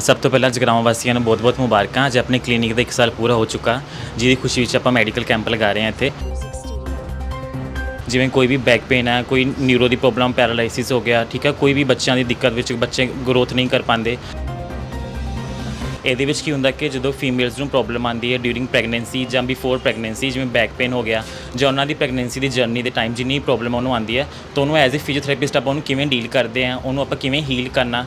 ਸਭ ਤੋਂ ਪਹਿਲਾਂ ਜਗਰਾਵਾਂ ਵਾਸੀਆਂ ਨੂੰ ਬਹੁਤ-ਬਹੁਤ ਮੁਬਾਰਕਾਂ। ਅੱਜ ਆਪਣੇ ਕਲੀਨਿਕ ਦਾ 1 ਸਾਲ ਪੂਰਾ ਹੋ ਚੁੱਕਾ। ਜਿਹਦੀ ਖੁਸ਼ੀ ਵਿੱਚ ਆਪਾਂ ਮੈਡੀਕਲ ਕੈਂਪ ਲਗਾ ਰਹੇ ਹਾਂ ਇੱਥੇ। ਜਿਵੇਂ ਕੋਈ ਵੀ ਬੈਕ ਪੇਨ ਹੈ, ਕੋਈ ਨਿਊਰੋ ਦੀ ਪ੍ਰੋਬਲਮ, ਪੈਰਾਲਾਈਸਿਸ ਹੋ ਗਿਆ, ਠੀਕ ਹੈ, ਕੋਈ ਵੀ ਬੱਚਿਆਂ ਦੀ ਦਿੱਕਤ ਵਿੱਚ ਬੱਚੇ ਗਰੋਥ ਨਹੀਂ ਕਰ ਪਾਉਂਦੇ। ਇਹਦੇ ਵਿੱਚ ਕੀ ਹੁੰਦਾ ਕਿ ਜਦੋਂ ਫੀਮੇਲਸ ਨੂੰ ਪ੍ਰੋਬਲਮ ਆਉਂਦੀ ਹੈ ਡਿਊਰਿੰਗ ਪ੍ਰੈਗਨੈਂਸੀ ਜਾਂ ਬਿਫੋਰ ਪ੍ਰੈਗਨੈਂਸੀ ਜਿਵੇਂ ਬੈਕ ਪੇਨ ਹੋ ਗਿਆ ਜਾਂ ਉਹਨਾਂ ਦੀ ਪ੍ਰੈਗਨੈਂਸੀ ਦੀ ਜਰਨੀ ਦੇ ਟਾਈਮ ਜਿੰਨੀ ਪ੍ਰੋਬਲਮ ਉਹਨੂੰ ਆਉਂਦੀ ਹੈ, ਤਾਂ ਉਹਨੂੰ ਐਜ਼ ਅ ਫਿਜ਼ੀਓਥੈਰੇਪਿਸਟ ਆਪਾਂ ਉਹਨੂੰ ਕਿਵੇਂ ਡੀਲ ਕਰਦੇ ਆ ਉਹਨੂੰ ਆਪਾਂ ਕਿਵੇਂ ਹੀਲ ਕਰਨਾ।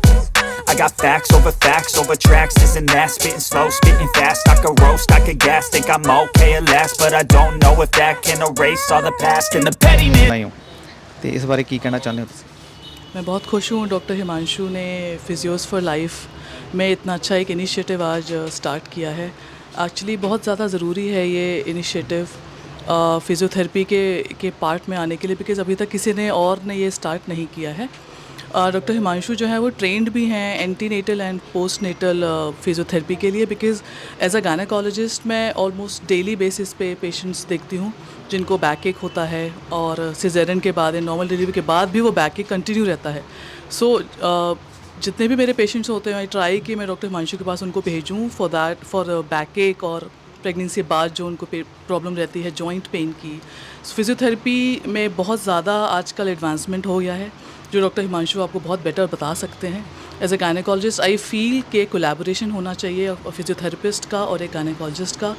I got facts over facts over tracks, this and that. Spitting slow, spitting fast. I could roast, I could gas. Think I'm okay at last, but I don't know if that can erase all the past and the pettiness. नहीं हूँ तो इस बारे की कहना चाहते हो मैं बहुत खुश हूँ डॉक्टर हिमांशु ने फिजियोज़ फॉर लाइफ में इतना अच्छा एक इनिशिएटिव आज स्टार्ट किया है एक्चुअली बहुत ज़्यादा ज़रूरी है ये इनिशिएटिव फिज़ियोथेरेपी के के पार्ट में आने के लिए बिकॉज़ अभी तक किसी ने और ने ये स्टार्ट नहीं किया है डॉक्टर हिमांशु जो है वो ट्रेंड भी हैं antenatal and postnatal physiotherapy के लिए बिकॉज़ एज अ गायनाकोलॉजिस्ट मैं ऑलमोस्ट डेली बेसिस पे पेशेंट्स देखती हूँ जिनको बैक एक होता है और सिजेरियन के बाद या नॉर्मल डिलीवरी के बाद भी वो बैक एक कंटिन्यू रहता है। सो so, जितने भी मेरे पेशेंट्स होते हैं आई ट्राई कि मैं डॉक्टर हिमांशु के पास उनको भेजूँ फॉर दैट फॉर बैक एक और प्रेगनेंसी के बाद जो उनको प्रॉब्लम रहती है जॉइंट पेन की। फिज़ियोथेरेपी में बहुत ज़्यादा आजकल एडवांसमेंट हो गया है। जो डॉक्टर हिमांशु आपको बहुत बेटर बता सकते हैं। As a gynaecologist I feel के कोलेबोरेशन होना चाहिए फिजियोथेरेपिस्ट का और एक गायनेकोलॉजिस्ट का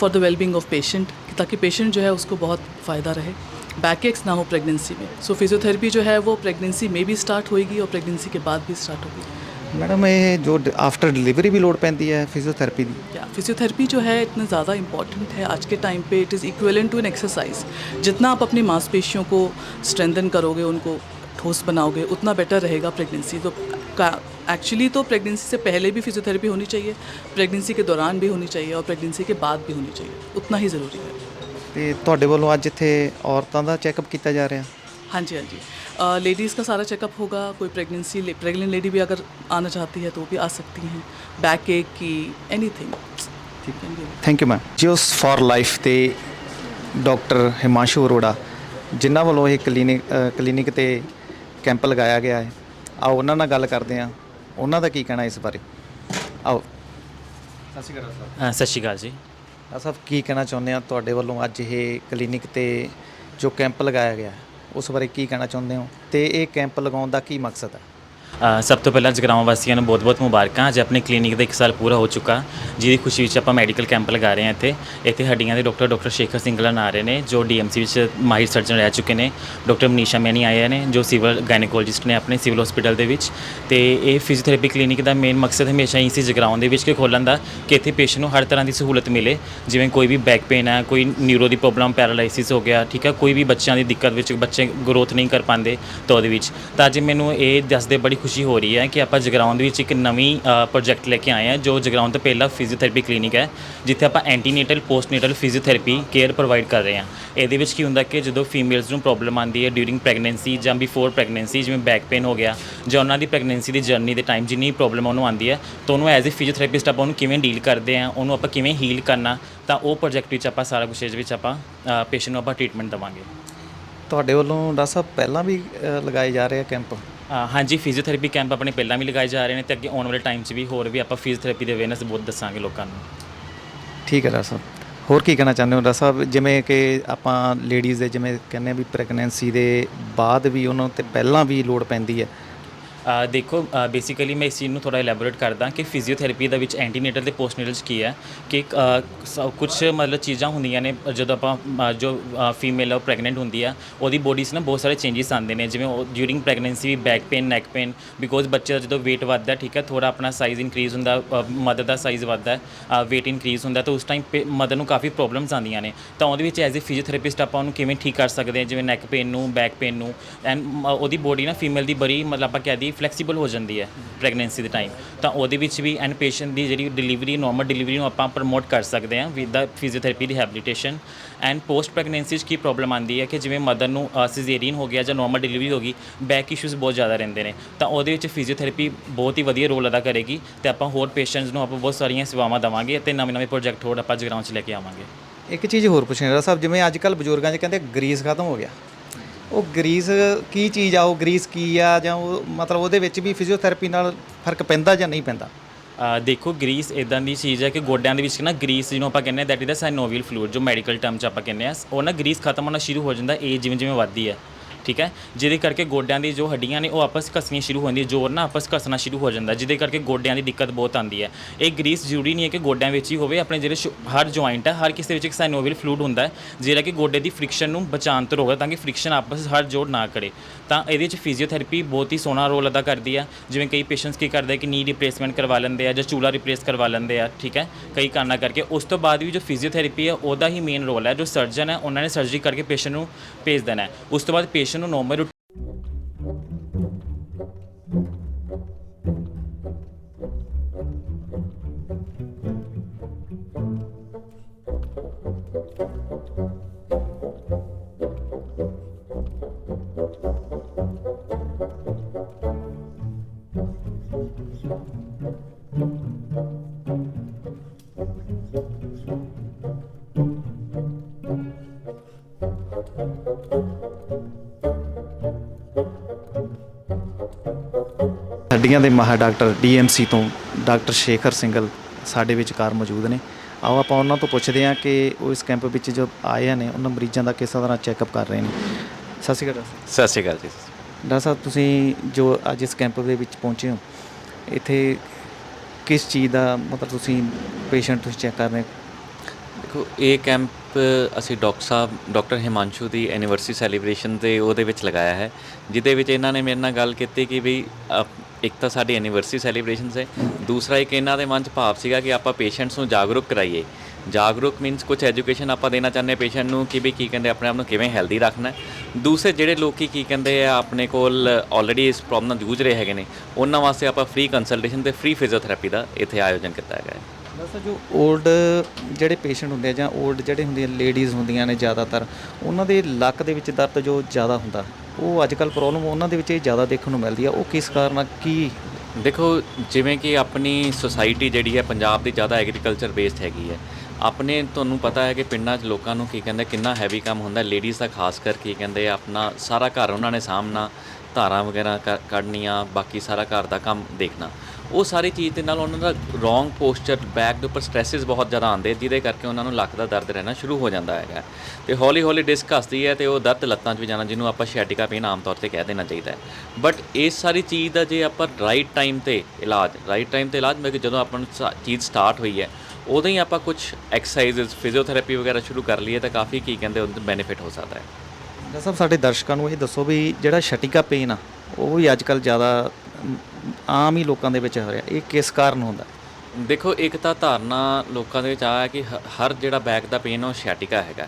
for the wellbeing of patient ताकि पेशेंट जो है उसको बहुत फ़ायदा रहे। बैक एक्स ना हो प्रेगनेंसी में। सो so, फिजियोथेरेपी जो है वो प्रेगनेंसी में भी स्टार्ट होगी और प्रेगनेंसी के बाद भी स्टार्ट होगी। मैडम ये जो आफ्टर डिलीवरी भी लोड पैंती है फिजियोथेरेपी की क्या फिजियोथेरेपी जो है इतना ज़्यादा इंपॉर्टेंट है। आज के टाइम पे it is equivalent to an exercise जितना आप अपनी मांसपेशियों को स्ट्रेंथन करोगे उनको ठोस बनाओगे उतना बेटर रहेगा प्रेगनेंसी तो एक्चुअली तो प्रेगनेंसी से पहले भी फिजियोथेरेपी होनी चाहिए प्रेगनेंसी के दौरान भी होनी चाहिए और प्रेगनेंसी के बाद भी होनी चाहिए उतना ही ज़रूरी है ਤੇ ਤੁਹਾਡੇ ਵੱਲੋਂ ਅੱਜ ਇੱਥੇ ਔਰਤਾਂ ਦਾ ਚੈੱਕਅਪ ਕੀਤਾ ਜਾ ਰਿਹਾ ਹਾਂਜੀ ਹਾਂਜੀ ਲੇਡੀज़ का सारा चेकअप होगा कोई प्रेगनेंसी प्रेग्नेंट लेडी भी अगर आना चाहती है तो भी आ सकती हैं बैक एक की एनीथिंग ठीक है ਥੈਂਕ ਯੂ ਮੈਮ ਜਿਓਸ ਫॉर ਲਾਈਫ ਤੇ ਡਾਕਟਰ ਹਿਮਾਂਸ਼ੂ ਅਰੋੜਾ ਜਿਨ੍ਹਾਂ ਵੱਲੋਂ ਇਹ ਕਲੀਨਿਕ ਕਲੀਨਿਕ ਤੇ ਕੈਂਪ ਲਗਾਇਆ ਗਿਆ ਹੈ। ਆਓ ਉਹਨਾਂ ਨਾਲ ਗੱਲ ਕਰਦੇ ਹਾਂ। ਉਹਨਾਂ ਦਾ ਕੀ ਕਹਿਣਾ ਇਸ ਬਾਰੇ? ਆਓ। ਸਤਿ ਸ਼੍ਰੀ ਅਕਾਲ ਸਰ। ਅ, ਸਤਿ ਸ਼੍ਰੀ ਅਕਾਲ ਜੀ। ਸਾਹਿਬ ਕੀ ਕਹਿਣਾ ਚਾਹੁੰਦੇ ਆ ਤੁਹਾਡੇ ਵੱਲੋਂ ਅੱਜ ਇਹ ਕਲੀਨਿਕ ਤੇ ਜੋ ਕੈਂਪ ਲਗਾਇਆ ਗਿਆ ਹੈ, ਉਸ ਬਾਰੇ ਕੀ ਕਹਿਣਾ ਚਾਹੁੰਦੇ ਹੋ? ਤੇ ਇਹ ਕੈਂਪ ਲਗਾਉਣ ਦਾ ਕੀ ਮਕਸਦ ਹੈ? ਅ, ਸਭ ਤੋਂ ਪਹਿਲਾਂ ਜਗਰਾਵਾਂ ਵਾਸੀਆਂ ਨੂੰ ਬਹੁਤ-ਬਹੁਤ ਮੁਬਾਰਕਾਂ। ਅੱਜ ਆਪਣੇ ਕਲੀਨਿਕ ਦਾ 1 ਸਾਲ ਪੂਰਾ ਹੋ ਚੁੱਕਾ। ਜਿਹਦੀ ਖੁਸ਼ੀ ਵਿੱਚ ਆਪਾਂ ਮੈਡੀਕਲ ਕੈਂਪ ਲਗਾ ਰਹੇ ਹਾਂ ਇੱਥੇ। ਇੱਥੇ ਹੱਡੀਆਂ ਦੇ ਡਾਕਟਰ ਡਾਕਟਰ ਸ਼ੇਖਰ ਸਿੰਗਲਾ ਆ ਰਹੇ ਨੇ ਜੋ ਡੀਐਮਸੀ ਵਿੱਚ ਮਾਹਿਰ ਸਰਜਨ ਰਹਿ ਚੁੱਕੇ ਨੇ। ਡਾਕਟਰ ਮਨੀਸ਼ਾ ਮੈਨੀ ਆਏ ਨੇ ਜੋ ਸਿਵਲ ਗਾਇਨੋਕੋਲੋਜਿਸਟ ਨੇ ਆਪਣੇ ਸਿਵਲ ਹਸਪੀਟਲ ਦੇ ਵਿੱਚ। ਤੇ ਇਹ ਫਿਜ਼ੀਓਥੈਰੇਪੀ ਕਲੀਨਿਕ ਦਾ ਮੇਨ ਮਕਸਦ ਹਮੇਸ਼ਾ ਹੀ ਸੀ ਜਗਰਾਵਾਂ ਦੇ ਵਿੱਚ ਕਿ ਖੋਲ੍ਹਣ ਦਾ ਕਿ ਇੱਥੇ ਪੇਸ਼ੈਂਟ ਨੂੰ ਹਰ ਤਰ੍ਹਾਂ ਦੀ ਸਹੂਲਤ ਮਿਲੇ। ਜਿਵੇਂ ਕੋਈ ਵੀ ਬੈਕ ਪੇਨ ਹੈ ਕੋਈ ਨਿਊਰੋ ਦੀ ਪ੍ਰੋਬਲਮ ਪੈਰਾਲਾਈਸਿਸ ਹੋ ਗਿਆ ਠੀਕ ਹੈ ਕੋਈ ਵੀ ਬੱਚਿਆਂ ਦੀ ਦਿੱਕਤ ਵਿੱਚ ਬੱਚੇ ਗਰੋਥ ਨਹੀਂ ਕਰ ਪਾਉਂਦੇ ਤਾਂ ਉਹਦੇ ਵਿੱਚ। ਤਾਂ ਅੱਜ ਮੈਨੂੰ ਇਹ ਦੱਸਦੇ ਬੜੀ ਖੁਸ਼ੀ ਹੋ ਰਹੀ ਹੈ ਕਿ ਆਪਾਂ ਜਗਰਾਉਂ ਦੇ ਵਿੱਚ ਇੱਕ ਨਵੀਂ ਪ੍ਰੋਜੈਕਟ ਲੈ ਕੇ ਆਏ ਹਾਂ, ਜੋ ਜਗਰਾਉਂ ਤੋਂ ਪਹਿਲਾ ਫਿਜ਼ੀਓਥੈਰੇਪੀ ਕਲੀਨਿਕ ਹੈ, ਜਿੱਥੇ ਆਪਾਂ antenatal postnatal physiotherapy care provide ਕਰ ਰਹੇ ਹਾਂ। ਇਹਦੇ ਵਿੱਚ ਕੀ ਹੁੰਦਾ ਕਿ ਜਦੋਂ ਫੀਮੇਲਸ ਨੂੰ ਪ੍ਰੋਬਲਮ ਆਉਂਦੀ ਹੈ ਡਿਊਰਿੰਗ ਪ੍ਰੈਗਨੈਂਸੀ ਜਾਂ ਬਿਫੋਰ ਪ੍ਰੈਗਨੈਂਸੀ ਜਿਵੇਂ ਬੈਕ ਪੇਨ ਹੋ ਗਿਆ ਜਾਂ ਉਹਨਾਂ ਦੀ ਪ੍ਰੈਗਨੈਂਸੀ ਦੀ ਜਰਨੀ ਦੇ ਟਾਈਮ ਜਿੰਨੀ ਪ੍ਰੋਬਲਮ ਉਹਨੂੰ ਆਉਂਦੀ ਹੈ, ਤਾਂ ਉਹਨੂੰ ਐਜ਼ ਅ ਫਿਜ਼ੀਓਥੈਰੇਪਿਸਟ ਆਪਾਂ ਉਹਨੂੰ ਕਿਵੇਂ ਡੀਲ ਕਰਦੇ ਹਾਂ, ਉਹਨੂੰ ਆਪਾਂ ਕਿਵੇਂ ਹੀਲ ਕਰਨਾ, ਤਾਂ ਉਹ ਪ੍ਰੋਜੈਕਟ ਵਿੱਚ ਆਪਾਂ ਸਾਰਾ ਕੁਝ ਇਸ ਵਿੱਚ ਆਪਾਂ ਪੇਸ਼ੈਂਟ ਨੂੰ ਆਪਾਂ ਟ੍ਰੀਟਮੈਂਟ ਦੇਵਾਂਗੇ। ਤੁਹਾਡੇ ਵੱਲੋਂ ਡਾਕਟਰ ਸਾਹਿਬ ਪਹਿਲਾਂ ਵੀ ਲਗਾਏ ਜਾ ਰਹੇ ਆ ਕੈਂਪ ਅ, ਹਾਂਜੀ ਫਿਜ਼ੀਓਥੈਰੇਪੀ ਕੈਂਪ ਆਪਣੇ ਪਹਿਲਾਂ ਵੀ ਲਗਾਏ ਜਾ ਰਹੇ ਨੇ ਤੇ ਅੱਗੇ ਆਉਣ ਵਾਲੇ ਟਾਈਮ 'ਚ ਵੀ ਹੋਰ ਵੀ ਆਪਾਂ ਫਿਜ਼ੀਓਥੈਰੇਪੀ ਦੇ ਅਵੇਅਰਨੈਸ ਬਹੁਤ ਦੱਸਾਂਗੇ ਲੋਕਾਂ ਨੂੰ। ਠੀਕ ਹੈ ਡਾਕਟਰ ਸਾਹਿਬ। ਹੋਰ ਕੀ ਕਹਿਣਾ ਚਾਹੁੰਦੇ ਹੋ? ਡਾਕਟਰ ਸਾਹਿਬ ਜਿਵੇਂ ਕਿ ਆਪਾਂ ਲੇਡੀਜ਼ ਦੇ ਜਿਵੇਂ ਕਹਿੰਦੇ ਆ ਵੀ ਪ੍ਰੈਗਨੈਂਸੀ ਦੇ ਬਾਅਦ ਵੀ ਉਹਨਾਂ ਤੇ ਪਹਿਲਾਂ ਵੀ ਲੋੜ ਪੈਂਦੀ ਹੈ। ਅ, ਦੇਖੋ ਬੇਸਿਕਲੀ ਮੈਂ ਇਸ ਚੀਜ਼ ਨੂੰ ਥੋੜਾ ਇਲੈਬੋਰੇਟ ਕਰਦਾ ਕਿ ਫਿਜ਼ੀਓਥੈਰੇਪੀ ਦਾ ਵਿੱਚ ਐਂਟੀਨੇਟਲ ਤੇ ਪੋਸਟਨੇਟਲ 'ਚ ਕੀ ਹੈ ਕਿ ਕੁਝ ਮਤਲਬ ਚੀਜ਼ਾਂ ਹੁੰਦੀਆਂ ਨੇ ਜਦੋਂ ਆਪਾਂ ਅ, ਜੋ ਫੀਮੇਲ ਉਹ ਪ੍ਰੈਗਨੈਂਟ ਹੁੰਦੀ ਆ ਉਹਦੀ ਬੋਡੀ 'ਚ ਨਾ ਬਹੁਤ ਸਾਰੇ ਚੇਂਜਸ ਆਉਂਦੇ ਨੇ ਜਿਵੇਂ during pregnancy we back pain neck pain because ਬੱਚੇ ਦਾ ਜਦੋਂ weight ਵੱਧਦਾ ਠੀਕ ਹੈ ਥੋੜਾ ਆਪਣਾ ਸਾਈਜ਼ ਇਨਕਰੀਜ਼ ਹੁੰਦਾ ਮਦਰ ਦਾ ਸਾਈਜ਼ ਵੱਧਦਾ ਹੈ weight ਇਨਕਰੀਜ਼ ਹੁੰਦਾ ਤਾਂ ਉਸ ਟਾਈਮ ਮਦਰ ਨੂੰ ਕਾਫੀ ਪ੍ਰੋਬਲਮਸ ਆਉਂਦੀਆਂ ਨੇ। ਤਾਂ ਉਹਦੇ ਵਿੱਚ ਐਜ਼ ਅ ਫਿਜ਼ੀਓਥੈਰੇਪਿਸਟ ਆਪਾਂ ਉਹਨੂੰ ਕਿਵੇਂ ਠੀਕ ਕਰ ਸਕਦੇ ਹਾਂ ਜਿਵੇਂ ਨੈਕ ਪੇਨ ਨੂੰ ਬੈਕ ਪੇਨ ਨੂੰ ਐਂਡ ਉਹਦੀ ਬੋਡੀ ਨਾ ਫੀਮੇਲ ਦੀ ਬੜੀ ਮਤਲਬ ਆਪਾਂ ਕਹਿ ਦਈਏ ਫਲੈਕਸੀਬਲ ਹੋ ਜਾਂਦੀ ਹੈ ਪ੍ਰੈਗਨੈਂਸੀ ਦੇ ਟਾਈਮ ਤਾਂ ਉਹਦੇ ਵਿੱਚ ਵੀ ਐਂਡ ਪੇਸ਼ੈਂਟ ਦੀ ਜਿਹੜੀ ਡਿਲੀਵਰੀ ਨਾਰਮਲ ਡਿਲੀਵਰੀ ਨੂੰ ਆਪਾਂ ਪ੍ਰਮੋਟ ਕਰ ਸਕਦੇ ਹਾਂ with the physiotherapy rehabilitation and post pregnancy 'ਚ ਕੀ ਪ੍ਰੋਬਲਮ ਆਉਂਦੀ ਹੈ ਕਿ ਜਿਵੇਂ ਮਦਰ ਨੂੰ ਸਿਜ਼ੇਰੀਅਨ ਹੋ ਗਿਆ ਜਾਂ ਨਾਰਮਲ ਡਿਲੀਵਰੀ ਹੋ ਗਈ ਬੈਕ ਇਸ਼ੂਜ਼ ਬਹੁਤ ਜ਼ਿਆਦਾ ਰਹਿੰਦੇ ਨੇ। ਤਾਂ ਉਹਦੇ ਵਿੱਚ ਫਿਜ਼ੀਓਥੈਰੇਪੀ ਬਹੁਤ ਹੀ ਵਧੀਆ ਰੋਲ ਅਦਾ ਕਰੇਗੀ ਤੇ ਆਪਾਂ ਹੋਰ ਪੇਸ਼ੈਂਟਸ ਨੂੰ ਆਪਾਂ ਬਹੁਤ ਸਾਰੀਆਂ ਸੇਵਾਵਾਂ ਦੇਵਾਂਗੇ ਤੇ ਨਵੇਂ ਨਵੇਂ ਪ੍ਰੋਜੈਕਟ ਹੋਰ ਆਪਾਂ ਜਗਰਾਉਂ 'ਚ ਲੈ ਕੇ ਆਵਾਂਗੇ। ਇੱਕ ਚੀਜ਼ ਹੋਰ ਪੁੱਛਣੀ ਡਾਕਟਰ ਸਾਹਿਬ, ਜਿਵੇਂ ਅੱਜ ਕੱਲ ਬਜ਼ੁਰਗਾਂ 'ਚ ਕਹਿੰਦੇ ਗਰੀਸ ਖਤਮ ਹੋ ਗਿਆ। ਉਹ ਗਰੀਸ ਕੀ ਚੀਜ਼ ਆ ਉਹ ਗਰੀਸ ਕੀ ਆ ਜਾਂ ਉਹ ਮਤਲਬ ਉਹਦੇ ਵਿੱਚ ਵੀ ਫਿਜ਼ੀਓਥੈਰੇਪੀ ਨਾਲ ਫ਼ਰਕ ਪੈਂਦਾ ਜਾਂ ਨਹੀਂ ਪੈਂਦਾ? ਅ, ਦੇਖੋ ਗਰੀਸ ਇਦਾਂ ਦੀ ਚੀਜ਼ ਹੈ ਕਿ ਗੋਡਿਆਂ ਦੇ ਵਿੱਚ ਨਾ ਗਰੀਸ ਜਿਹਨੂੰ ਆਪਾਂ ਕਹਿੰਦੇ ਆ that is the synovial fluid ਜੋ ਮੈਡੀਕਲ ਟਰਮ 'ਚ ਆਪਾਂ ਕਹਿੰਦੇ ਆ ਉਹ ਨਾ ਗਰੀਸ ਖਤਮ ਹੋਣਾ ਸ਼ੁਰੂ ਹੋ ਜਾਂਦਾ ਏਜ ਜਿਵੇਂ ਜਿਵੇਂ ਵੱਧਦੀ ਹੈ। ਠੀਕ ਹੈ? ਜਿਹਦੇ ਕਰਕੇ ਗੋਡਿਆਂ ਦੀ ਜੋ ਹੱਡੀਆਂ ਨੇ, ਉਹ ਆਪਸ ਘਸਣੀਆਂ ਸ਼ੁਰੂ ਹੋ ਜਾਂਦੀਆਂ, ਜੋਰ ਨਾ ਆਪਸ ਘਸਣਾ ਸ਼ੁਰੂ ਹੋ ਜਾਂਦਾ, ਜਿਹਦੇ ਕਰਕੇ ਗੋਡਿਆਂ ਦੀ ਦਿੱਕਤ ਬਹੁਤ ਆਉਂਦੀ ਹੈ। ਇਹ ਗਰੀਸ ਜ਼ਰੂਰੀ ਨਹੀਂ ਹੈ ਕਿ ਗੋਡਿਆਂ ਵਿੱਚ ਹੀ ਹੋਵੇ, ਆਪਣੇ ਜਿਹੜੇ ਸ਼ੁ- ਹਰ ਜੁਆਇੰਟ ਹੈ, ਹਰ ਕਿਸੇ ਵਿੱਚ ਇੱਕ ਸਾਈਨੋਵਲ ਫਲੂਡ ਹੁੰਦਾ ਹੈ, ਜਿਹੜਾ ਕਿ ਗੋਡੇ ਦੀ ਫ੍ਰਿਕਸ਼ਨ ਨੂੰ ਬਚਾਉਣ ਤੋਂ ਰੋਕਦਾ, ਤਾਂ ਕਿ ਫ੍ਰਿਕਸ਼ਨ ਆਪਸ ਹਰ ਜੋੜ ਨਾ ਕਰੇ। ਤਾਂ ਇਹਦੇ ਵਿੱਚ ਫਿਜ਼ੀਓਥੈਰੇਪੀ ਬਹੁਤ ਹੀ ਸੋਹਣਾ ਰੋਲ ਅਦਾ ਕਰਦੀ ਹੈ, ਜਿਵੇਂ ਕਈ ਪੇਸ਼ੈਂਟਸ ਕੀ ਕਰਦੇ ਕਿ ਨੀ ਰਿਪਲੇਸਮੈਂਟ ਕਰਵਾ ਲੈਂਦੇ ਆ ਜਾਂ ਚੂਲਾ ਰਿਪਲੇਸ ਕਰਵਾ ਲੈਂਦੇ ਆ, ਠੀਕ ਹੈ? ਕਈ ਕਾਰਨਾਂ ਕਰਕੇ, ਉਸ ਤੋਂ ਬਾਅਦ ਵੀ ਜੋ ਫਿਜ਼ੀਓਥੈਰੇਪੀ ਹੈ, ਉਹਦਾ ਹੀ ਮੇਨ ਰੋਲ ਹੈ, ਜੋ ਸਰਜਨ ਹੈ, ਉਹਨਾਂ ਨੇ ਸਰਜਰੀ ਕਰਕੇ ਪੇਸ਼ੈਂਟ ਨੂੰ ਭੇਜ ਦੇਣਾ ਹੈ। ਉਸ ਤੋਂ ਬਾਅਦ ਪੇਸ਼ੈਂਟ ਨੂੰ ਨੋਰਮਲ ਹੱਡੀਆਂ ਦੇ ਮਾਹਰ ਡਾਕਟਰ ਡੀਐਮਸੀ ਤੋਂ ਡਾਕਟਰ ਸ਼ੇਖਰ ਸਿੰਗਲ ਸਾਡੇ ਵਿਚਕਾਰ ਮੌਜੂਦ ਨੇ। ਆਓ ਆਪਾਂ ਉਹਨਾਂ ਤੋਂ ਪੁੱਛਦੇ ਹਾਂ ਕਿ ਉਹ ਇਸ ਕੈਂਪ ਵਿੱਚ ਜੋ ਆਏ ਨੇ ਉਹਨਾਂ ਮਰੀਜ਼ਾਂ ਦਾ ਕਿਸ ਤਰ੍ਹਾਂ ਚੈੱਕਅਪ ਕਰ ਰਹੇ ਨੇ। ਸਤਿ ਸ਼੍ਰੀ ਅਕਾਲ ਸਤਿ ਸ਼੍ਰੀ ਅਕਾਲ ਜੀ। ਡਾਕਟਰ ਸਾਹਿਬ ਤੁਸੀਂ ਜੋ ਅੱਜ ਇਸ ਕੈਂਪ ਦੇ ਵਿੱਚ ਪਹੁੰਚੇ ਹੋ ਇੱਥੇ ਕਿਸ ਚੀਜ਼ ਦਾ ਮਤਲਬ ਤੁਸੀਂ ਪੇਸ਼ੈਂਟ ਤੁਸੀਂ ਚੈੱਕ ਕਰ ਰਹੇ ਦੇਖੋ ਇਹ ਕੈਂਪ ਅਸੀਂ ਡਾਕਟਰ ਸਾਹਿਬ ਡਾਕਟਰ ਹਿਮਾਂਸ਼ੂ ਦੀ ਐਨੀਵਰਸਰੀ ਸੈਲੀਬ੍ਰੇਸ਼ਨ ਤੇ ਉਹਦੇ ਵਿੱਚ ਲਗਾਇਆ ਹੈ ਜਿਹਦੇ ਵਿੱਚ ਇਹਨਾਂ ਨੇ ਮੇਰੇ ਨਾਲ ਗੱਲ ਕੀਤੀ ਕਿ ਵੀ ਇੱਕ ਤਾਂ ਸਾਡੀ ਐਨੀਵਰਸਰੀ ਸੈਲੀਬ੍ਰੇਸ਼ਨਸ ਹੈ, ਦੂਸਰਾ ਇੱਕ ਇਹਨਾਂ ਦੇ ਮਨ 'ਚ ਭਾਵ ਸੀਗਾ ਕਿ ਆਪਾਂ ਪੇਸ਼ੈਂਟਸ ਨੂੰ ਜਾਗਰੂਕ ਕਰਾਈਏ। ਜਾਗਰੂਕ ਮੀਨਸ ਕੁਝ ਐਜੂਕੇਸ਼ਨ ਆਪਾਂ ਦੇਣਾ ਚਾਹੁੰਦੇ ਪੇਸ਼ੈਂਟ ਨੂੰ ਕਿ ਵੀ ਕੀ ਕਹਿੰਦੇ ਆਪਣੇ ਆਪ ਨੂੰ ਕਿਵੇਂ ਹੈਲਦੀ ਰੱਖਣਾ ਦੂਸਰੇ ਜਿਹੜੇ ਲੋਕੀ ਕੀ ਕਹਿੰਦੇ ਆ, ਆਪਣੇ ਕੋਲ ਆਲਰੇਡੀ ਇਸ ਪ੍ਰੋਬਲਮ ਨਾਲ ਜੂਝ ਰਹੇ ਹੈਗੇ ਨੇ, ਉਹਨਾਂ ਵਾਸਤੇ ਆਪਾਂ ਫ੍ਰੀ ਕੰਸਲਟੇਸ਼ਨ ਤੇ ਫ੍ਰੀ ਫਿਜ਼ੀਓਥੈਰੇਪੀ ਦਾ ਇੱਥੇ ਆਯੋਜਨ ਕੀਤਾ ਹੈਗਾ ਹੈ। ਦੱਸੋ ਜੋ 올ਡ ਜਿਹੜੇ ਪੇਸ਼ੈਂਟ ਹੁੰਦੇ ਆ ਜਾਂ 올ਡ ਜਿਹੜੇ ਹੁੰਦੀਆਂ ਲੇਡੀਜ਼ ਹੁੰਦੀਆਂ ਨੇ ਜ਼ਿਆਦਾਤਰ, ਉਹਨਾਂ ਦੇ ਲੱਕ ਦੇ ਵਿੱਚ ਦਰਦ ਜੋ ਜ਼ਿਆਦਾ ਹੁੰਦਾ? ਉਹ ਅੱਜ ਕੱਲ ਪ੍ਰੋਬਲਮ ਉਹਨਾਂ ਦੇ ਵਿੱਚ ਇਹ ਜ਼ਿਆਦਾ ਦੇਖਣ ਨੂੰ ਮਿਲਦੀ ਆ। ਉਹ ਕਿਸ ਕਾਰਨ ਆ? ਕੀ ਦੇਖੋ, ਜਿਵੇਂ ਕਿ ਆਪਣੀ ਸੋਸਾਇਟੀ ਜਿਹੜੀ ਹੈ ਪੰਜਾਬ ਦੀ ਜ਼ਿਆਦਾ ਐਗਰੀਕਲਚਰ ਬੇਸਡ ਹੈਗੀ ਹੈ। ਆਪਣੇ ਤੁਹਾਨੂੰ ਪਤਾ ਹੈ ਕਿ ਪਿੰਡਾਂ 'ਚ ਲੋਕਾਂ ਨੂੰ ਕੀ ਕਹਿੰਦੇ ਕਿੰਨਾ ਹੈਵੀ ਕੰਮ ਹੁੰਦਾ। ਲੇਡੀਜ਼ ਦਾ ਖਾਸ ਕਰ ਕੀ ਕਹਿੰਦੇ ਆਪਣਾ ਸਾਰਾ ਘਰ ਉਹਨਾਂ ਨੇ ਸਾਹਮਣਾ ਧਾਰਾਂ ਵਗੈਰਾ ਕ- ਕੱਢਣੀਆਂ, ਬਾਕੀ ਸਾਰਾ ਘਰ ਦਾ ਕੰਮ ਦੇਖਣਾ। ਉਹ ਸਾਰੀ ਚੀਜ਼ ਦੇ ਨਾਲ ਉਹਨਾਂ ਦਾ ਰੋਂਗ ਪੋਸਚਰ ਬੈਕ ਦੇ ਉੱਪਰ ਸਟ੍ਰੈਸਸ ਬਹੁਤ ਜ਼ਿਆਦਾ ਆਉਂਦੇ, ਜਿਹਦੇ ਕਰਕੇ ਉਹਨਾਂ ਨੂੰ ਲੱਕ ਦਾ ਦਰਦ ਰਹਿਣਾ ਸ਼ੁਰੂ ਹੋ ਜਾਂਦਾ ਹੈਗਾ। ਤੇ ਹੌਲੀ ਹੌਲੀ ਡਿਸਕ ਹੱਸਦੀ ਹੈ ਤੇ ਉਹ ਦਰਦ ਲੱਤਾਂ 'ਚ ਵੀ ਜਾਣਾ, ਜਿਹਨੂੰ ਆਪਾਂ ਸ਼ੈਟਿਕਾ ਪੇਨ ਆਮ ਤੌਰ ਤੇ ਕਹਿ ਦੇਣਾ ਚਾਹੀਦਾ ਹੈ। ਬਟ ਇਸ ਸਾਰੀ ਚੀਜ਼ ਦਾ ਜੇ ਆਪਾਂ ਰਾਈਟ ਟਾਈਮ ਤੇ ਇਲਾਜ ਰਾਈਟ ਟਾਈਮ ਤੇ ਇਲਾਜ ਮੈਂ ਕਿ ਜਦੋਂ ਆਪਾਂ ਨੂੰ ਸਾ- ਚੀਜ਼ ਸਟਾਰਟ ਹੋਈ ਹੈ, ਉਦੋਂ ਹੀ ਆਪਾਂ ਕੁਝ ਐਕਸਰਸਾਈਜ਼ਸ ਫਿਜ਼ੀਓਥੈਰੇਪੀ ਵਗੈਰਾ ਸ਼ੁਰੂ ਕਰ ਲਈਏ ਤਾਂ ਕਾਫੀ ਕੀ ਕਹਿੰਦੇ ਉਹਦੇ ਬੈਨੀਫਿਟ ਹੋ ਸਕਦਾ ਹੈ। ਡਾਕਟਰ ਸਾਡੇ ਦਰਸ਼ਕਾਂ ਨੂੰ ਇਹ ਦੱਸੋ ਵੀ ਜਿਹੜਾ ਛਟਿਕਾ ਪੇਨ ਆ, ਉਹ ਵੀ ਅੱਜ ਕੱਲ ਜ਼ਿਆਦਾ ਆਮ ਹੀ ਲੋਕਾਂ ਦੇ ਵਿੱਚ ਹੋ ਰਿਹਾ। ਇਹ ਕਿਸ ਕਾਰਨ ਹੁੰਦਾ? ਦੇਖੋ, ਇੱਕ ਤਾਂ ਧਾਰਨਾ ਲੋਕਾਂ ਦੇ ਵਿੱਚ ਆ ਹੈ ਕਿ ਹ- ਹਰ ਜਿਹੜਾ ਬੈਕ ਦਾ ਪੇਨ ਉਹ ਸ਼ੈਟਿਕਾ ਹੈਗਾ।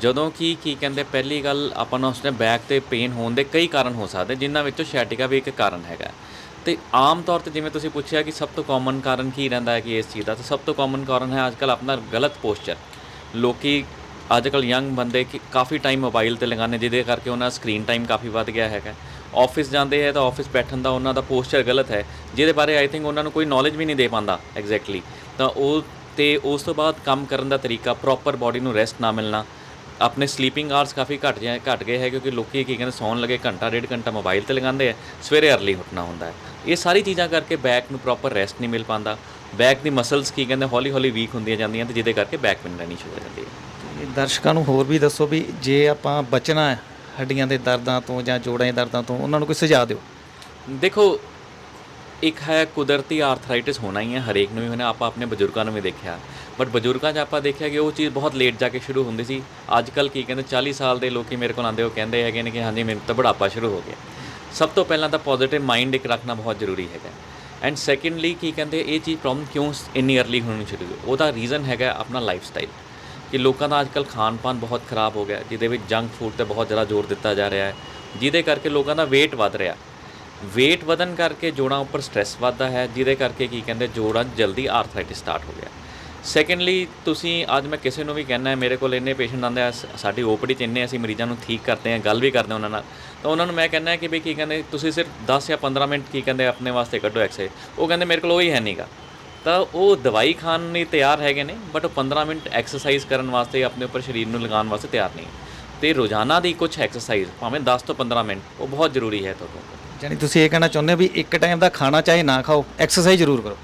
ਜਦੋਂ ਕਿ, ਕੀ ਕਹਿੰਦੇ, ਪਹਿਲੀ ਗੱਲ ਆਪਾਂ ਨੂੰ ਉਸਨੇ ਬੈਕ ਤੇ ਪੇਨ ਹੋਣ ਦੇ ਕਈ ਕਾਰਨ ਹੋ ਸਕਦੇ, ਜਿਨ੍ਹਾਂ ਵਿੱਚੋਂ ਸ਼ੈਟਿਕਾ ਵੀ ਇੱਕ ਕਾਰਨ ਹੈਗਾ। ਤੇ ਆਮ ਤੌਰ ਤੇ ਜਿਵੇਂ ਤੁਸੀਂ ਪੁੱਛਿਆ ਕਿ ਸਭ ਤੋਂ ਕਾਮਨ ਕਾਰਨ ਕੀ ਰਹਿੰਦਾ ਹੈ ਕਿ ਇਸ ਚੀਜ਼ ਦਾ, ਤਾਂ ਸਭ ਤੋਂ ਕਾਮਨ ਕਾਰਨ ਹੈ ਅੱਜਕੱਲ ਆਪਣਾ ਗਲਤ ਪੋਸਚਰ ਲੋਕੀ ਅੱਜਕੱਲ ਯੰਗ ਬੰਦੇ ਕਿ, ਕਾਫੀ ਟਾਈਮ ਮੋਬਾਈਲ ਤੇ ਲਗਾਉਂਦੇ ਜਿਹਦੇ ਕਰਕੇ ਉਹਨਾਂ ਦਾ ਸਕਰੀਨ ਟਾਈਮ ਕਾਫੀ ਵੱਧ ਗਿਆ ਹੈਗਾ। ਆਫਿਸ ਜਾਂਦੇ ਹੈ ਤਾਂ ਆਫਿਸ ਬੈਠਣ ਦਾ ਉਹਨਾਂ ਦਾ ਪੋਸਚਰ ਗਲਤ ਹੈ, ਜਿਹਦੇ ਬਾਰੇ ਆਈ ਥਿੰਕ ਉਹਨਾਂ ਨੂੰ ਕੋਈ ਨੌਲੇਜ ਵੀ ਨਹੀਂ ਦੇ ਪਾਉਂਦਾ ਐਗਜ਼ੈਕਟਲੀ ਤਾਂ ਉਹ ਤੇ ਉਸ ਤੋਂ ਬਾਅਦ ਕੰਮ ਕਰਨ ਦਾ ਤਰੀਕਾ ਪ੍ਰੋਪਰ ਬਾਡੀ ਨੂੰ ਰੈਸਟ ਨਾ ਮਿਲਣਾ। ਆਪਣੇ ਸਲੀਪਿੰਗ ਆਵਰਸ ਕਾਫੀ ਘਟ ਜਾਏ ਘਟ ਗਏ ਹੈ ਕਿਉਂਕਿ ਲੋਕੀ ਕੀ ਕਹਿੰਦੇ, ਸੌਣ ਲੱਗੇ ਘੰਟਾ, ਡੇਢ ਘੰਟਾ ਮੋਬਾਈਲ ਤੇ ਲਗਾਉਂਦੇ ਆ ਸਵੇਰੇ ਅਰਲੀ ਉੱਠਣਾ ਹੁੰਦਾ ਹੈ। ਇਹ ਸਾਰੀ ਚੀਜ਼ਾਂ ਕਰਕੇ ਬੈਕ ਨੂੰ ਪ੍ਰੋਪਰ ਰੈਸਟ ਨਹੀਂ ਮਿਲ ਪਾਉਂਦਾ। ਬੈਕ ਦੀ ਮਸਲਸ ਕੀ ਕਹਿੰਦੇ, ਹੌਲੀ ਹੌਲੀ ਵੀਕ ਹੁੰਦੀਆਂ ਜਾਂਦੀਆਂ ਤੇ ਜਿਹਦੇ ਕਰਕੇ ਬੈਕ ਪੇਨ ਰਹਿਣੀ ਸ਼ੁਰੂ ਹੋ ਜਾਂਦੀ ਹੈ। ਦਰਸ਼ਕਾਂ ਨੂੰ ਹੋਰ ਵੀ ਦੱਸੋ ਵੀ ਜੇ ਆਪਾਂ ਬਚਣਾ ਹੈ ਹੱਡੀਆਂ ਦੇ ਦਰਦਾਂ ਤੋਂ ਜਾਂ ਜੋੜਾਂ ਦੇ ਦਰਦਾਂ ਤੋਂ ਉਹਨਾਂ ਨੂੰ ਕੋਈ ਸੁਝਾਅ ਦਿਓ। ਦੇਖੋ, ਇੱਕ ਹੈ ਕੁਦਰਤੀ ਆਰਥਰਾਈਟਿਸ ਹੋਣਾ ਹੀ ਹੈ ਹਰੇਕ ਨੂੰ ਹੀ ਹੋਣਾ ਆਪਾਂ ਆਪਣੇ ਬਜ਼ੁਰਗਾਂ ਨੂੰ ਵੀ ਦੇਖਿਆ। ਬਟ ਬਜ਼ੁਰਗਾਂ 'ਚ ਆਪਾਂ ਦੇਖਿਆ ਕਿ ਉਹ ਚੀਜ਼ ਬਹੁਤ ਲੇਟ ਜਾ ਕੇ ਸ਼ੁਰੂ ਹੁੰਦੀ ਸੀ। ਅੱਜ ਕੱਲ ਕੀ ਕਹਿੰਦੇ 40 ਸਾਲ ਦੇ ਲੋਕੀ ਮੇਰੇ ਕੋਲ ਆਉਂਦੇ, ਉਹ ਕਹਿੰਦੇ ਹੈਗੇ ਨੇ ਕਿ ਹਾਂਜੀ, ਮੈਨੂੰ ਤਾਂ ਬੁਢਾਪਾ ਸ਼ੁਰੂ ਹੋ ਗਿਆ। ਸਭ ਤੋਂ ਪਹਿਲਾਂ ਤਾਂ ਪੋਜ਼ਿਟਿਵ ਮਾਈਂਡ ਇੱਕ ਰੱਖਣਾ ਬਹੁਤ ਜ਼ਰੂਰੀ ਹੈਗਾ। ਐਂਡ ਸੈਕੰਡਲੀ ਕੀ ਕਹਿੰਦੇ, ਇਹ ਚੀਜ਼ ਪ੍ਰੋਬਲਮ ਕਿਉਂ ਇੰਨੀ ਅਰਲੀ ਹੋਣੀ ਸ਼ੁਰੂ ਹੋਈ? ਉਹਦਾ ਰੀਜ਼ਨ ਹੈਗਾ ਆਪਣਾ ਲਾਈਫ ਸਟਾਈਲ ਕਿ ਲੋਕਾਂ ਦਾ ਅੱਜਕੱਲ ਖਾਣ-ਪਾਨ ਬਹੁਤ ਖਰਾਬ ਹੋ ਗਿਆ ਜਿਹਦੇ ਵਿੱਚ ਜੰਕ ਫੂਡ ਤੇ ਬਹੁਤ ਜ਼ਿਆਦਾ ਜ਼ੋਰ ਦਿੱਤਾ ਜਾ ਰਿਹਾ ਹੈ, ਜਿਹਦੇ ਕਰਕੇ ਲੋਕਾਂ ਦਾ weight ਵੱਧ ਰਿਹਾ weight ਵਧਨ ਕਰਕੇ ਜੋੜਾਂ ਉੱਪਰ ਸਟ੍ਰੈਸ ਵੱਧਦਾ ਹੈ, ਜਿਹਦੇ ਕਰਕੇ ਕੀ ਕਹਿੰਦੇ ਜੋੜਾਂ 'ਚ ਜਲਦੀ ਆਰਥਰਾਈਟਿਸ ਸਟਾਰਟ ਹੋ ਗਿਆ ਸੈਕੰਡਲੀ ਤੁਸੀਂ, ਅੱਜ ਮੈਂ ਕਿਸੇ ਨੂੰ ਵੀ ਕਹਿਣਾ ਹੈ, ਮੇਰੇ ਕੋਲ ਇੰਨੇ ਪੇਸ਼ੈਂਟ ਆਉਂਦੇ ਆ, ਸ- ਸਾਡੀ ਓਪੀਡੀ 'ਚ ਇੰਨੇ ਅਸੀਂ ਮਰੀਜ਼ਾਂ ਨੂੰ ਠੀਕ ਕਰਦੇ ਹਾਂ, ਗੱਲ ਵੀ ਕਰਦੇ ਹਾਂ ਉਹਨਾਂ ਨਾਲ, ਤਾਂ ਉਹਨਾਂ ਨੂੰ ਮੈਂ ਕਹਿੰਦਾ ਕਿ ਵੀ ਕੀ ਕਹਿੰਦੇ ਤੁਸੀਂ ਸਿਰਫ 10 ਜਾਂ 15 ਮਿੰਟ ਕੀ ਕਹਿੰਦੇ ਆਪਣੇ ਵਾਸਤੇ ਕੱਢੋ ਐਕਸਰਸਾਈਜ਼ ਉਹ ਕਹਿੰਦੇ ਮੇਰੇ ਕੋਲ ਉਹ ਹੀ ਹੈ ਨਹੀਂਗਾ ਤਾਂ ਉਹ ਦਵਾਈ ਖਾਣ ਲਈ ਤਿਆਰ ਹੈਗੇ ਨੇ ਬਟ ਉਹ 15 ਮਿੰਟ ਐਕਸਰਸਾਈਜ਼ ਕਰਨ ਵਾਸਤੇ ਆਪਣੇ ਉੱਪਰ ਸਰੀਰ ਨੂੰ ਲਗਾਉਣ ਵਾਸਤੇ ਤਿਆਰ ਨਹੀਂ ਤੇ ਰੋਜ਼ਾਨਾ ਦੀ ਕੁਝ ਐਕਸਰਸਾਈਜ਼ ਭਾਵੇਂ 10 ਤੋਂ 15 ਮਿੰਟ ਉਹ ਬਹੁਤ ਜ਼ਰੂਰੀ ਹੈ ਤੁਹਾਨੂੰ ਯਾਨੀ ਤੁਸੀਂ ਇਹ ਕਹਿਣਾ ਚਾਹੁੰਦੇ ਹੋ ਵੀ ਇੱਕ ਟਾਈਮ ਦਾ ਖਾਣਾ ਚਾਹੇ ਨਾ ਖਾਓ ਐਕਸਰਸਾਈਜ਼ ਜ਼ਰੂਰ ਕਰੋ।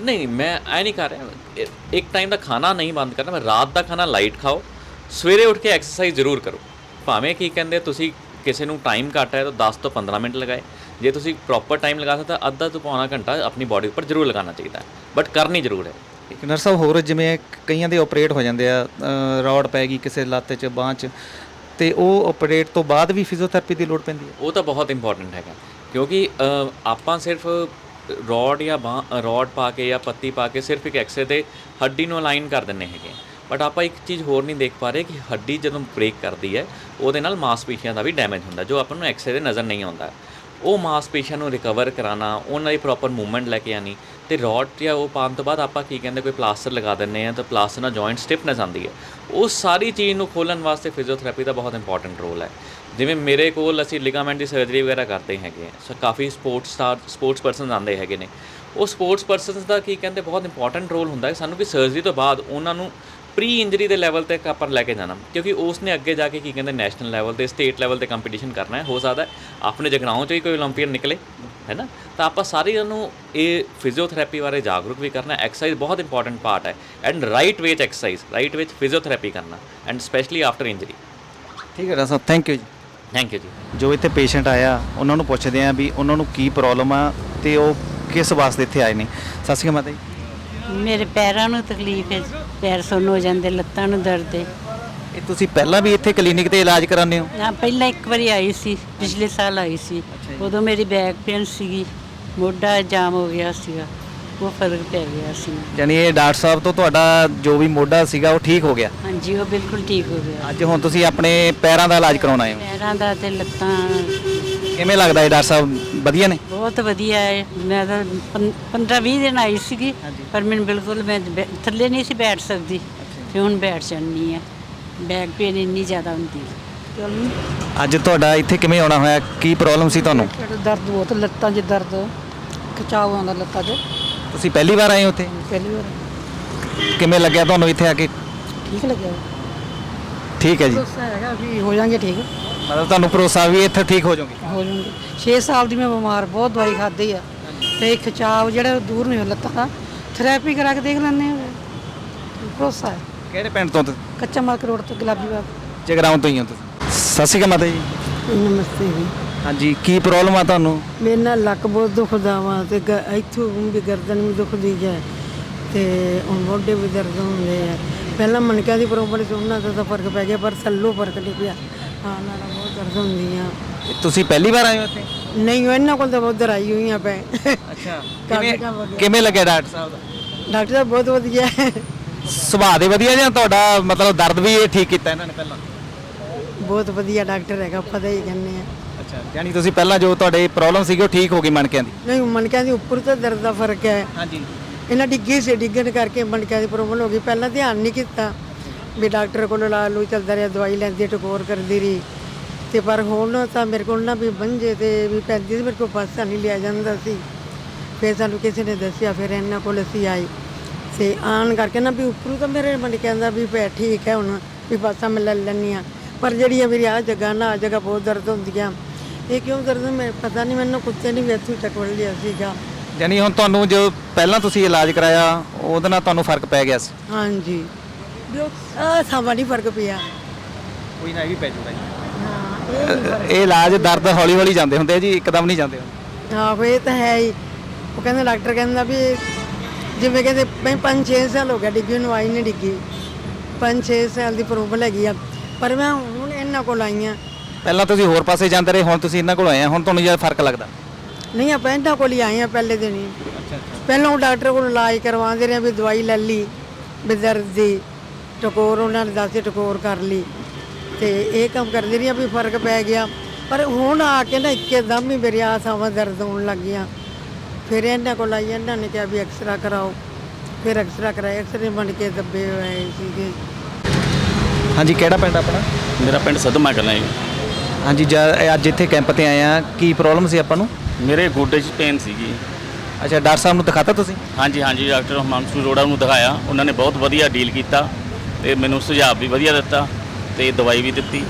ਨਹੀਂ ਮੈਂ ਐ ਨਹੀਂ ਕਰ ਰਿਹਾ। ਇੱਕ ਟਾਈਮ ਦਾ ਖਾਣਾ ਨਹੀਂ ਬੰਦ ਕਰਨਾ ਮੈਂ ਰਾਤ ਦਾ ਖਾਣਾ ਲਾਈਟ ਖਾਓ ਸਵੇਰੇ ਉੱਠ ਕੇ ਐਕਸਰਸਾਈਜ਼ ਜ਼ਰੂਰ ਕਰੋ। ਭਾਵੇਂ ਕੀ ਕਹਿੰਦੇ ਤੁਸੀਂ ਕਿਸੇ ਨੂੰ ਟਾਈਮ ਘੱਟ ਹੈ ਤਾਂ 10 ਤੋਂ 15 ਮਿੰਟ ਲਗਾਏ। ਜੇ ਤੁਸੀਂ ਪ੍ਰੋਪਰ ਟਾਈਮ ਲਗਾ ਸਕਦੇ ਤਾਂ ਅੱਧਾ ਤੋਂ ਪੌਣਾ ਘੰਟਾ ਆਪਣੀ ਬਾਡੀ ਉੱਪਰ ਜ਼ਰੂਰ ਲਗਾਉਣਾ ਚਾਹੀਦਾ ਬਟ ਕਰਨੀ ਜ਼ਰੂਰ ਹੈ। ਇੱਕ ਨਰਸ ਸਾਹਿਬ ਹੋਰ ਜਿਵੇਂ ਕਈਆਂ ਦੇ ਆਪਰੇਟ ਹੋ ਜਾਂਦੇ ਆ ਰੌਡ ਪੈ ਗਈ ਕਿਸੇ ਲੱਤ 'ਚ ਬਾਂਹ 'ਚ ਤੇ ਉਹ ਆਪਰੇਟ ਤੋਂ ਬਾਅਦ ਵੀ ਫਿਜ਼ੀਓਥੈਰੇਪੀ ਦੀ ਲੋੜ ਪੈਂਦੀ ਹੈ? ਉਹ ਤਾਂ ਬਹੁਤ ਇੰਪੋਰਟੈਂਟ ਹੈਗਾ ਕਿਉਂਕਿ ਆਪਾਂ ਸਿਰਫ ਰੋਡ ਜਾਂ ਬਾਂਹ ਰੋਡ ਪਾ ਕੇ ਜਾਂ ਪੱਤੀ ਪਾ ਕੇ ਸਿਰਫ ਇੱਕ ਐਕਸਰੇ ਤੇ ਹੱਡੀ ਨੂੰ ਅਲਾਈਨ ਕਰ ਦਿੰਨੇ ਹੈਗੇ ਬਟ ਆਪਾਂ ਇੱਕ ਚੀਜ਼ ਹੋਰ ਨਹੀਂ ਦੇਖ ਪਾ ਰਹੇ ਕਿ ਹੱਡੀ ਜਦੋਂ ਬ੍ਰੇਕ ਕਰਦੀ ਹੈ ਉਹਦੇ ਨਾਲ ਮਾਸਪੇਸ਼ੀਆਂ ਦਾ ਵੀ ਡੈਮੇਜ ਹੁੰਦਾ ਜੋ ਆਪਾਂ ਨੂੰ ਐਕਸਰੇ ਦੇ ਨਜ਼ਰ ਨਹੀਂ ਆਉਂਦਾ। ਉਹ ਮਾਸਪੇਸ਼ੀਆਂ ਨੂੰ ਰਿਕਵਰ ਕਰਾਉਣਾ, ਉਹਨਾਂ ਦੀ ਪ੍ਰੋਪਰ ਮੂਵਮੈਂਟ ਲੈ ਕੇ ਆਣੀ ਤੇ ਰੋਡ ਜਾਂ ਉਹ ਪਾਉਣ ਤੋਂ ਬਾਅਦ ਆਪਾਂ ਕੀ ਕਹਿੰਦੇ, ਕੋਈ ਪਲਾਸਟਰ ਲਗਾ ਦਿੰਨੇ ਆ ਤਾਂ ਪਲਾਸਟਰ ਨਾਲ ਜੁਆਇੰਟ ਸਟਿਫਨੈਸ ਆਉਂਦੀ ਹੈ। ਉਹ ਸਾਰੀ ਚੀਜ਼ ਨੂੰ ਖੋਲਣ ਵਾਸਤੇ ਫਿਜ਼ੀਓਥੈਰੇਪੀ ਦਾ ਬਹੁਤ ਇੰਪੋਰਟੈਂਟ ਰੋਲ ਹੈ। ਜਿਵੇਂ ਮੇਰੇ ਕੋਲ ਅਸੀਂ ਲਿਗਾਮੈਂਟ ਦੀ ਸਰਜਰੀ ਵਗੈਰਾ ਕਰਦੇ ਹੈਗੇ ਆ ਸੋ ਕਾਫੀ ਸਪੋਰਟਸ ਸਟਾਰ ਸਪੋਰਟਸ ਪਰਸਨਸ ਆਉਂਦੇ ਹੈਗੇ ਨੇ। ਉਹ ਸਪੋਰਟਸ ਪਰਸਨਸ ਦਾ ਕੀ ਕਹਿੰਦੇ, ਬਹੁਤ ਇੰਪੋਰਟੈਂਟ ਰੋਲ ਹੁੰਦਾ ਹੈ। ਸਾਨੂੰ ਕਿ ਸਰਜਰੀ ਤੋਂ ਬਾਅਦ ਉਹਨਾਂ ਨੂੰ ਪ੍ਰੀ ਇੰਜਰੀ ਦੇ ਲੈਵਲ ਤੱਕ ਆਪਾਂ ਲੈ ਕੇ ਜਾਣਾ। ਕਿਉਂਕਿ ਉਸ ਨੇ ਅੱਗੇ ਜਾ ਕੇ ਕੀ ਕਹਿੰਦੇ ਨੈਸ਼ਨਲ ਲੈਵਲ ਤੇ ਸਟੇਟ ਲੈਵਲ ਤੇ ਕੰਪੀਟੀਸ਼ਨ ਕਰਨਾ ਹੈ। ਹੋ ਸਕਦਾ ਆਪਣੇ ਜਗਰਾਉਂ 'ਚ ਹੀ ਕੋਈ 올림픽ੀਅਨ ਨਿਕਲੇ ਹੈ ਨਾ? ਤਾਂ ਆਪਾਂ ਸਾਰਿਆਂ ਨੂੰ ਇਹ ਫਿਜ਼ੀਓਥੈਰੇਪੀ ਬਾਰੇ ਜਾਗਰੂਕ ਵੀ ਕਰਨਾ ਐਕਸਰਸਾਈਜ਼ ਬਹੁਤ ਇੰਪੋਰਟੈਂਟ ਪਾਰਟ ਹੈ। And right way exercise right way physiotherapy ਕਰਨਾ। ਐਂਡ ਸਪੈਸ਼ਲੀ ਆਫਟਰ ਇੰਜਰੀ ਠੀਕ ਹੈ ਡਾਕਟਰ ਥੈਂਕ ਯੂ ਜੀ। ਥੈਂਕ ਯੂ ਜੀ। ਜੋ ਇੱਥੇ ਪੇਸ਼ੈਂਟ ਆਇਆ ਉਹਨਾਂ ਨੂੰ ਪੁੱਛਦੇ ਆ ਵੀ ਉਹਨਾਂ ਨੂੰ ਕੀ ਪ੍ਰੋਬਲਮ ਆ ਤੇ ਉਹ ਕਿਸ ਵਾਸਤੇ ਇੱਥੇ ਆਏ ਨੇ। ਸਤਿ ਸ਼੍ਰੀ ਮਾਤਾ ਜੀ। ਮੇਰੇ ਪੈਰਾਂ ਨੂੰ ਤਕਲੀਫ ਹੈ ਪੈਰ ਸੁੰਨ ਹੋ ਜਾਂਦੇ ਲੱਤਾਂ ਨੂੰ ਦਰਦ ਹੈ। ਇਹ ਤੁਸੀਂ ਪਹਿਲਾਂ ਵੀ ਇੱਥੇ ਕਲੀਨਿਕ ਤੇ ਇਲਾਜ ਕਰਾਉਂਦੇ ਹੋ? ਹਾਂ ਪਹਿਲਾਂ ਇੱਕ ਵਾਰੀ ਆਈ ਸੀ ਪਿਛਲੇ ਸਾਲ ਆਈ ਸੀ। ਉਦੋਂ ਮੇਰੀ ਬੈਕ ਪੇਨ ਸੀਗੀ ਮੋਢਾ ਜਾਮ ਹੋ ਗਿਆ ਸੀਗਾ ਉਹ ਫ਼ਰਕ ਪੈ ਗਿਆ ਸੀ। ਯਾਨੀ ਇਹ ਡਾਕਟਰ ਸਾਹਿਬ ਤੋਂ ਤੁਹਾਡਾ ਜੋ ਵੀ ਮੋਢਾ ਸੀਗਾ ਉਹ ਠੀਕ ਹੋ ਗਿਆ? ਹਾਂਜੀ ਉਹ ਬਿਲਕੁਲ ਠੀਕ ਹੋ ਗਿਆ। ਅੱਜ ਹੁਣ ਤੁਸੀਂ ਆਪਣੇ ਪੈਰਾਂ ਦਾ ਇਲਾਜ ਕਰਾਉਣ ਆਏ ਹੋ? ਪੈਰਾਂ ਦਾ ਤੇ ਲੱਤਾਂ ਕਿਵੇਂ ਲੱਗਦਾ ਇਹ ਡਾਕਟਰ ਸਾਹਿਬ? ਵਧੀਆ ਨੇ? ਬਹੁਤ ਵਧੀਆ ਹੈ। ਮੈਂ ਤਾਂ 15-20 ਦਿਨ ਆਈ ਸੀਗੀ ਪਰ ਮੈਨੂੰ ਬਿਲਕੁਲ ਮੈਂ ਬੈ- ਥੱਲੇ ਨਹੀਂ ਸੀ ਬੈਠ ਸਕਦੀ ਤੇ ਹੁਣ ਬੈਠ ਜਾਂਦੀ ਆ ਬੈਕ ਪੇਨ ਇੰਨੀ ਜ਼ਿਆਦਾ ਹੁੰਦੀ ਅੱਜ ਤੁਹਾਡਾ ਇੱਥੇ ਕਿਵੇਂ ਆਉਣਾ ਹੋਇਆ? ਕੀ ਪ੍ਰੋਬਲਮ ਸੀ ਤੁਹਾਨੂੰ? ਪੇਟ ਦਰਦ ਬਹੁਤ ਲੱਤਾਂ 'ਚ ਦਰਦ ਖਿਚਾਵ ਆਉਂਦਾ ਲੱਤਾਂ 'ਚ। ਤੁਸੀਂ ਪਹਿਲੀ ਵਾਰ ਆਏ ਹੋ ਇੱਥੇ ਪਹਿਲੀ ਵਾਰ। ਕਿਵੇਂ ਲੱਗਿਆ ਤੁਹਾਨੂੰ ਇੱਥੇ ਆ ਕੇ? ਠੀਕ ਲੱਗਿਆ। ਠੀਕ ਹੈ ਜੀ। ਭਰੋਸਾ ਹੈਗਾ ਵੀ ਹੋ ਜਾਣਗੇ ਠੀਕ। ਮਤਲਬ ਤੁਹਾਨੂੰ ਭਰੋਸਾ ਵੀ ਇੱਥੇ ਠੀਕ ਹੋ ਜਾਓਗੇ ਹੋ ਜਾਣਗੇ। 6 ਸਾਲ ਦੀ ਮੈਂ ਬਿਮਾਰ ਬਹੁਤ ਦਵਾਈ ਖਾਧੀ ਆ। ਤੇ ਖਿਚਾਵ ਜਿਹੜਾ ਉਹ ਦੂਰ ਨਹੀਂ ਹੋ ਲੱਤਾਂ ਦਾ। ਥੈਰੇਪੀ ਕਰਾ ਕੇ ਦੇਖ ਲੈਂਦੇ ਆ। ਭਰੋਸਾ ਹੈ। ਕਿਹੜੇ ਪਿੰਡ ਤੋਂ ਤੁਸੀਂ? ਕੱਚਾ ਮਾਰਕ ਰੋਡ ਤੋਂ ਗੁਲਾਬੀ ਬਾਗ। ਜਗਰਾਉਂ ਤੋਂ ਹੀ ਹੋ ਤੁਸੀਂ। ਸਤਿ ਸ਼੍ਰੀ ਅਕਾਲ ਮਾਤਾ ਜੀ। ਨਮਸਤੇ ਜੀ। ਹਾਂਜੀ ਕੀ ਪ੍ਰੋਬਲਮ ਆ ਤੁਹਾਨੂੰ? ਮੇਰੇ ਨਾਲ ਲੱਕ ਬਹੁਤ ਦੁਖਦਾ ਵਾ ਤੇ ਗ- ਇੱਥੋਂ ਵੀ ਗਰਦਨ ਵੀ ਦੁਖਦੀ ਹੈ ਤੇ ਹੁਣ ਮੋਢੇ ਵੀ ਦਰਦ ਹੁੰਦੇ ਆ। ਪਹਿਲਾਂ ਮਣਕਿਆਂ ਦੀ ਪ੍ਰੋਬਲਮ ਸੀ ਉਹਨਾਂ ਦਾ ਤਾਂ ਫ਼ਰਕ ਪੈ ਗਿਆ ਪਰ ਥੱਲੋਂ ਫ਼ਰਕ ਨਹੀਂ ਪਿਆ। ਹਾਂ ਨਾਲ ਬਹੁਤ ਦਰਦ ਹੁੰਦੀ ਆ ਤੁਸੀਂ ਪਹਿਲੀ ਵਾਰ ਆਏ ਹੋ ਇੱਥੇ? ਨਹੀਂ ਉਹ ਇਹਨਾਂ ਕੋਲ ਤਾਂ ਉਧਰ ਆਈ ਹੋਈਆਂ ਪੈ। ਅੱਛਾ ਕਿਵੇਂ ਲੱਗਿਆ ਡਾਕਟਰ ਸਾਹਿਬ ਦਾ? ਡਾਕਟਰ ਸਾਹਿਬ ਬਹੁਤ ਵਧੀਆ। ਹੈ ਸੁਭਾਅ ਦੇ ਵਧੀਆ ਜਾਂ ਤੁਹਾਡਾ ਮਤਲਬ ਦਰਦ ਵੀ ਇਹ ਠੀਕ ਕੀਤਾ ਇਹਨਾਂ ਨੇ ਪਹਿਲਾਂ? ਬਹੁਤ ਵਧੀਆ ਡਾਕਟਰ ਹੈਗਾ ਪਤਾ ਹੀ ਕਹਿੰਦੇ ਆ ਅੱਛਾ ਯਾਨੀ ਤੁਸੀਂ ਪਹਿਲਾਂ ਜੋ ਤੁਹਾਡੇ ਪ੍ਰੋਬਲਮ ਸੀਗੀ ਉਹ ਠੀਕ ਹੋ ਗਈ ਮਣਕਿਆਂ ਦੀ? ਨਹੀਂ ਮਣਕਿਆਂ ਦੀ ਉੱਪਰ ਤਾਂ ਦਰਦ ਦਾ ਫ਼ਰਕ ਹੈ। ਹਾਂਜੀ। ਇਹਨਾਂ ਡਿੱਗੀ ਸੀ, ਡਿੱਗਣ ਕਰਕੇ ਮਣਕਿਆਂ ਦੀ ਪ੍ਰੋਬਲਮ ਹੋ ਗਈ। ਪਹਿਲਾਂ ਧਿਆਨ ਨਹੀਂ ਕੀਤਾ ਵੀ ਡਾਕਟਰ ਕੋਲ ਲਾ ਲੂ ਚੱਲਦਾ ਰਿਹਾ, ਦਵਾਈ ਲੈਂਦੀ, ਟਕੋਰ ਕਰਦੀ ਰਹੀ। ਤੇ ਪਰ ਹੁਣ ਤਾਂ ਮੇਰੇ ਕੋਲ ਨਾ ਵੀ ਬੰਝੇ ਤੇ ਵੀ ਪੈਂਦੀ ਸੀ ਮੇਰੇ ਕੋਲ ਪਾਸਾ ਨਹੀਂ ਲਿਆ ਜਾਂਦਾ ਸੀ। ਫਿਰ ਸਾਨੂੰ ਕਿਸੇ ਨੇ ਦੱਸਿਆ, ਫਿਰ ਇਹਨਾਂ ਕੋਲ ਅਸੀਂ ਆਏ। ਤੇ ਆਣ ਕਰਕੇ ਨਾ ਵੀ ਉੱਪਰੋਂ ਤਾਂ ਮੇਰੇ ਮਣਕਿਆਂ ਦਾ ਵੀ ਪੈ ਠੀਕ ਹੈ ਹੁਣ, ਵੀ ਪਾਸਾ ਮੈਂ ਲੈ ਲੈਂਦੀ ਹਾਂ। ਪਰ ਜਿਹੜੀਆਂ ਮੇਰੀ ਆ ਜਗ੍ਹਾ ਨਾ ਆ ਜਗ੍ਹਾ ਬਹੁਤ ਦਰਦ ਹੁੰਦੀਆਂ। ਇਹ ਕਿਉਂ ਦਰਦ? ਮੈਂ ਪਤਾ ਨਹੀਂ, ਮੈਨੂੰ ਕੁੱਤੇ ਨੇ ਵੀ ਇੱਥੋਂ ਟਕਵੜ ਲਿਆ ਸੀਗਾ। ਯਾਨੀ ਹੁਣ ਤੁਹਾਨੂੰ ਜੋ ਪਹਿਲਾਂ ਤੁਸੀਂ ਇਲਾਜ ਕਰਾਇਆ ਉਹਦੇ ਨਾਲ ਤੁਹਾਨੂੰ ਫ਼ਰਕ ਪੈ ਗਿਆ ਸੀ? ਹਾਂਜੀ। ਜੋ ਆ ਸਮਾਂ ਨਹੀਂ ਫ਼ਰਕ ਪਿਆ। ਕੋਈ ਨਾ ਇਹ ਵੀ ਪੈ ਜੂਗਾ ਜੀ। ਹਾਂ ਇਹ ਇਲਾਜ ਦਰਦ ਹੌਲੀ ਹੌਲੀ ਜਾਂਦੇ ਹੁੰਦੇ ਆ ਜੀ ਇੱਕਦਮ ਨਹੀਂ ਜਾਂਦੇ ਹੁੰਦੇ। ਆਹੋ ਇਹ ਤਾਂ ਹੈ ਹੀ। ਉਹ ਕਹਿੰਦਾ ਡਾਕਟਰ ਕਹਿੰਦਾ ਵੀ ਜਿਵੇਂ ਕਹਿੰਦੇ ਮੈਂ 5-6 ਸਾਲ ਹੋ ਗਿਆ ਡਿੱਗੀ ਨੂੰ ਆਈ ਨਹੀਂ ਡਿੱਗੀ। 5-6 ਸਾਲ ਦੀ ਪ੍ਰੋਬਲਮ ਹੈਗੀ ਆ। ਪਰ ਮੈਂ ਹੁਣ ਇਹਨਾਂ ਕੋਲ ਆਈ ਆ। ਪਹਿਲਾਂ ਤੁਸੀਂ ਹੋਰ ਪਾਸੇ ਜਾਂਦੇ ਰਹੇ ਹੁਣ ਤੁਸੀਂ ਇਹਨਾਂ ਕੋਲ ਆਏ ਆ ਹੁਣ ਤੁਹਾਨੂੰ ਜ਼ਿਆਦਾ ਫ਼ਰਕ ਲੱਗਦਾ। ਨਹੀਂ ਆਪਾਂ ਇਹਨਾਂ ਕੋਲ ਹੀ ਆਏ ਆ ਪਹਿਲੇ ਦਿਨ ਹੀ। ਪਹਿਲਾਂ ਉਹ ਡਾਕਟਰ ਕੋਲ ਇਲਾਜ ਕਰਵਾਉਂਦੇ ਰਹੇ ਵੀ ਦਵਾਈ ਲੈ ਲਈ ਵੀ ਦਰਦ ਦੀ ਟਕੋਰ ਉਹਨਾਂ ਨੇ ਦੱਸੇ ਟਕੋਰ ਕਰ ਲਈ। ਤੇ ਇਹ ਕੰਮ ਕਰਦੇ ਰਹੀ ਵੀ ਫ਼ਰਕ ਪੈ ਗਿਆ। ਪਰ ਹੁਣ ਆ ਕੇ ਨਾ ਇੱਕਦਮ ਹੀ ਮੇਰੇ ਆਸਾਵਾਂ ਦਰਦ ਹੋਣ ਲੱਗ ਗਈਆਂ ਫਿਰ ਇਹਨਾਂ ਕੋਲ ਆਈ ਇਹਨਾਂ ਨੇ ਕਿਹਾ ਵੀ ਐਕਸਰਾ ਕਰਾਓ। ਫਿਰ ਐਕਸਰਾ ਕਰਾਇਆ ਐਕਸਰੇ ਬਣ ਕੇ ਦੱਬੇ ਹੋਏ ਸੀਗੇ। ਹਾਂਜੀ ਕਿਹੜਾ ਪਿੰਡ ਆਪਣਾ? ਮੇਰਾ ਪਿੰਡ ਸਦਮਾ ਕਲਾਂ ਜੀ। ਹਾਂਜੀ ਜ- ਅੱਜ ਇੱਥੇ ਕੈਂਪ ਤੇ ਆਏ ਆ ਕੀ ਪ੍ਰੋਬਲਮ ਸੀ ਆਪਾਂ ਨੂੰ? ਮੇਰੇ ਗੋਡੇ 'ਚ ਪੇਨ ਸੀਗੀ। ਅੱਛਾ ਡਾਕਟਰ ਸਾਹਿਬ ਨੂੰ ਦਿਖਾਤਾ ਤੁਸੀਂ? ਹਾਂਜੀ ਹਾਂਜੀ ਡਾਕਟਰ ਹਿਮਾਂਸ਼ੂ ਅਰੋੜਾ ਨੂੰ ਦਿਖਾਇਆ। ਉਹਨਾਂ ਨੇ ਬਹੁਤ ਵਧੀਆ ਡੀਲ ਕੀਤਾ ਤੇ ਮੈਨੂੰ ਸੁਝਾਅ ਵੀ ਵਧੀਆ ਦਿੱਤਾ ਤੇ ਦਵਾਈ ਵੀ ਦਿੱਤੀ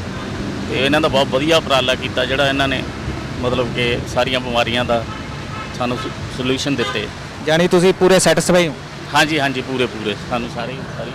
ਤੇ ਇਹਨਾਂ ਦਾ ਬਹੁਤ ਵਧੀਆ ਉਪਰਾਲਾ ਕੀਤਾ ਜਿਹੜਾ ਇਹਨਾਂ ਨੇ ਮਤਲਬ ਕਿ ਸਾਰੀਆਂ ਬਿਮਾਰੀਆਂ ਦਾ ਸਾਨੂੰ ਸੋਲੂਸ਼ਨ ਦਿੱਤੇ। ਜਾਣੀ ਤੁਸੀਂ ਪੂਰੇ ਸੈਟੀਸਫਾਈ ਹੋ? ਹਾਂਜੀ ਹਾਂਜੀ ਪੂਰੇ ਪੂਰੇ ਸਾਨੂੰ ਸਾਰੇ ਸਾਰੀ